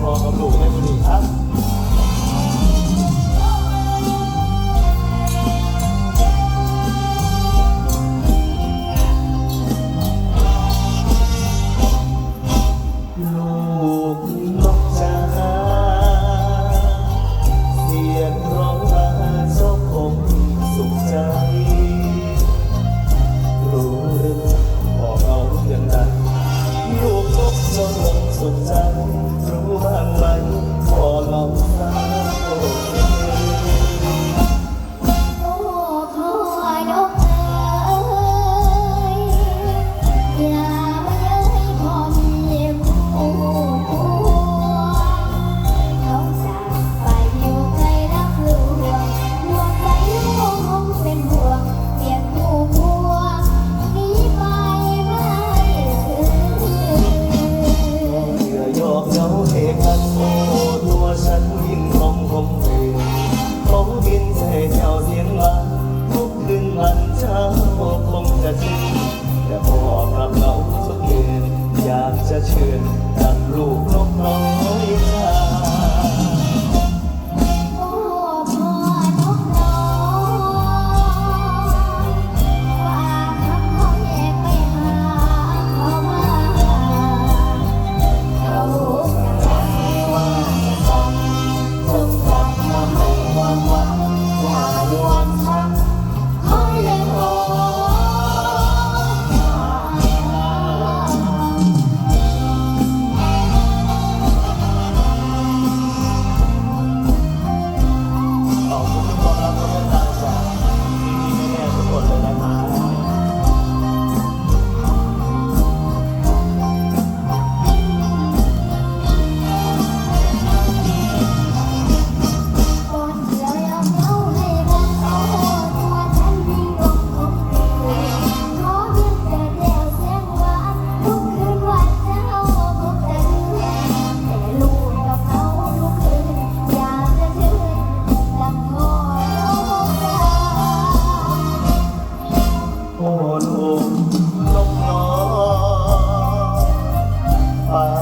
พ่อกับลูกเลยวันนี้ครับ คงจะชินแต่พอกลับเราสักเกินอยากจะเชิญกับลูก ลงนา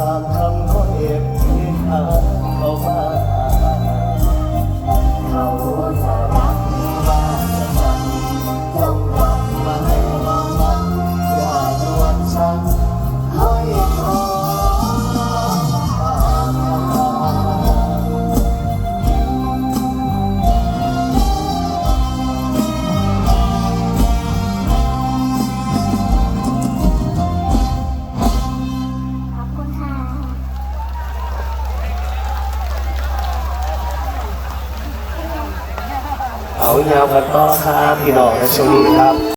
เอาเยาวกันต่อครัพี่น้องในช่วงนี้ครับ